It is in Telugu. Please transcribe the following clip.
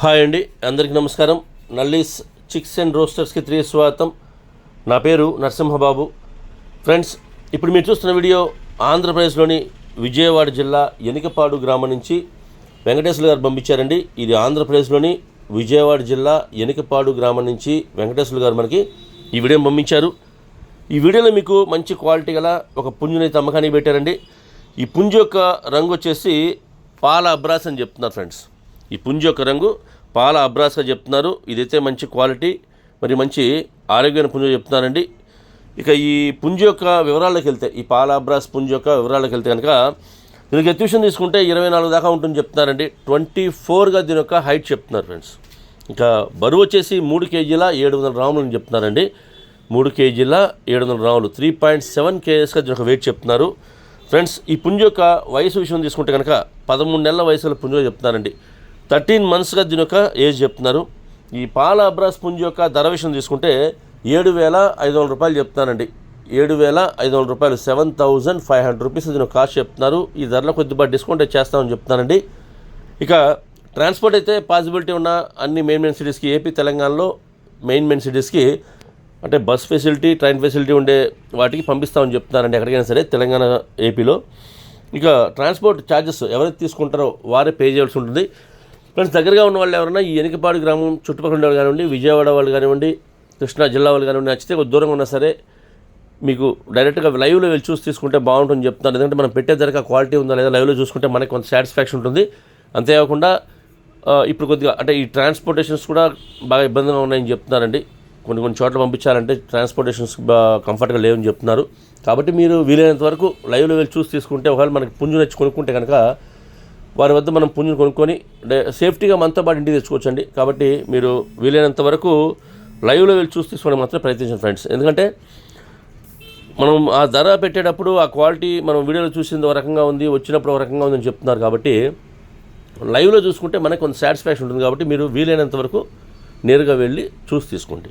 హాయ్ అండి అందరికీ నమస్కారం. నల్లీస్ చిక్స్ అండ్ రోస్టర్స్కి తిరిగి స్వాగతం. నా పేరు నరసింహబాబు. ఫ్రెండ్స్ ఇప్పుడు మీరు చూస్తున్న వీడియో ఆంధ్రప్రదేశ్లోని విజయవాడ జిల్లా ఎనికపాడు గ్రామం నుంచి వెంకటేశ్వర గారు పంపించారండి. ఇది ఆంధ్రప్రదేశ్లోని విజయవాడ జిల్లా ఎనికపాడు గ్రామం నుంచి వెంకటేశ్వర గారు మనకి ఈ వీడియో పంపించారు. ఈ వీడియోలో మీకు మంచి క్వాలిటీ గల ఒక పుంజునైతే అమ్మకానికి పెట్టారండి. ఈ పుంజ యొక్క రంగు వచ్చేసి పాల అబ్రాస్ అని చెప్తున్నారు ఫ్రెండ్స్. ఈ పుంజ యొక్క రంగు పాల అబ్రాస్గా చెప్తున్నారు. ఇదైతే మంచి క్వాలిటీ మరి మంచి ఆరోగ్యమైన పుంజు చెప్తున్నారండి. ఇక ఈ పుంజ యొక్క వివరాల్లోకి వెళ్తే ఈ పాల అబ్రాస్ పుంజ యొక్క వివరాల్లోకి వెళ్తే కనుక దీనికి ఎత్యూషన్ తీసుకుంటే ఇరవై నాలుగు దాకా ఉంటుంది చెప్తున్నారండి. ట్వంటీ ఫోర్గా దీని యొక్క హైట్ చెప్తున్నారు ఫ్రెండ్స్. ఇంకా బరువు వచ్చేసి మూడు కేజీల ఏడు వందల రాములు అని చెప్తున్నారండి. మూడు కేజీల ఏడు వందల రాములు త్రీ పాయింట్ సెవెన్ కేజెస్గా దీని యొక్క వెయిట్ చెప్తున్నారు. ఫ్రెండ్స్ ఈ పుంజు యొక్క వయసు విషయం తీసుకుంటే కనుక పదమూడు నెలల వయసులో పుంజుగా చెప్తున్నారండి. థర్టీన్ మంత్స్గా దీని యొక్క ఏజ్ చెప్తున్నారు. ఈ పాల అబ్రాస్ పుంజు యొక్క ధర విషయం తీసుకుంటే ఏడు వేల ఐదు వందల రూపాయలు చెప్తున్నానండి ఏడు వేల ఐదు వందల రూపాయలు seven thousand five hundred rupees దీని కాస్ట్ చెప్తున్నారు. ఈ ధరలో కొద్దిగా డిస్కౌంట్ చేస్తామని చెప్తున్నానండి ఇక ట్రాన్స్పోర్ట్ అయితే పాసిబిలిటీ ఉన్న అన్ని మెయిన్ మెయిన్ సిటీస్కి ఏపీ తెలంగాణలో మెయిన్ మెయిన్ సిటీస్కి అంటే బస్ ఫెసిలిటీ ట్రైన్ ఫెసిలిటీ ఉండే వాటికి పంపిస్తామని చెప్తున్నారండి ఎక్కడికైనా సరే తెలంగాణ ఏపీలో. ఇక ట్రాన్స్పోర్ట్ ఛార్జెస్ ఎవరైతే తీసుకుంటారో వారే పే చేయాల్సి ఉంటుంది. ఫ్రెండ్స్ దగ్గరగా ఉన్న వాళ్ళు ఎవరైనా ఈ ఎనికపాడు గ్రామం చుట్టుపక్కల ఉండే వాళ్ళు కానివ్వండి విజయవాడ వాళ్ళు కానివ్వండి కృష్ణా జిల్లా వాళ్ళు కానివ్వండి నచ్చితే కొద్ది దూరంగా ఉన్నా సరే మీకు డైరెక్ట్గా లైవ్లో వెళ్ళి చూసి తీసుకుంటే బాగుంటుంది చెప్తాను ఎందుకంటే మనం పెట్టే ధరక క్వాలిటీ ఉందా లేదా లైవ్లో చూసుకుంటే మనకి కొంత సాటిస్ఫాక్షన్ ఉంటుంది. అంతేకాకుండా ఇప్పుడు కొద్దిగా అంటే ఈ ట్రాన్స్పోర్టేషన్స్ కూడా బాగా ఇబ్బందిగా ఉన్నాయని చెప్తున్నారండి. కొన్ని కొన్ని చోట్ల పంపించాలంటే ట్రాన్స్పోర్టేషన్స్ కంఫర్ట్గా లేవని చెప్తున్నారు. కాబట్టి మీరు వీలైనంత వరకు లైవ్లో వెళ్ళి చూసి తీసుకుంటే ఒకవేళ మనకి పుంజు నచ్చి కొనుక్కుంటే కనుక వారి వద్ద మనం పుంజును కొనుక్కొని సేఫ్టీగా మనతో పాటు ఇంటికి తెచ్చుకోవచ్చండి. కాబట్టి మీరు వీలైనంత వరకు లైవ్లో వెళ్ళి చూసి తీసుకోవడం మాత్రం ప్రయత్నించండి ఫ్రెండ్స్ ఎందుకంటే మనం ఆ ధర పెట్టేటప్పుడు ఆ క్వాలిటీ మనం వీడియోలో చూసింది ఒక రకంగా ఉంది వచ్చినప్పుడు ఒక రకంగా ఉందని చెప్తున్నారు కాబట్టి లైవ్లో చూసుకుంటే మనకు కొంత సాటిస్ఫాక్షన్ ఉంటుంది కాబట్టి మీరు వీలైనంత వరకు నేరుగా వెళ్ళి చూసి తీసుకోండి.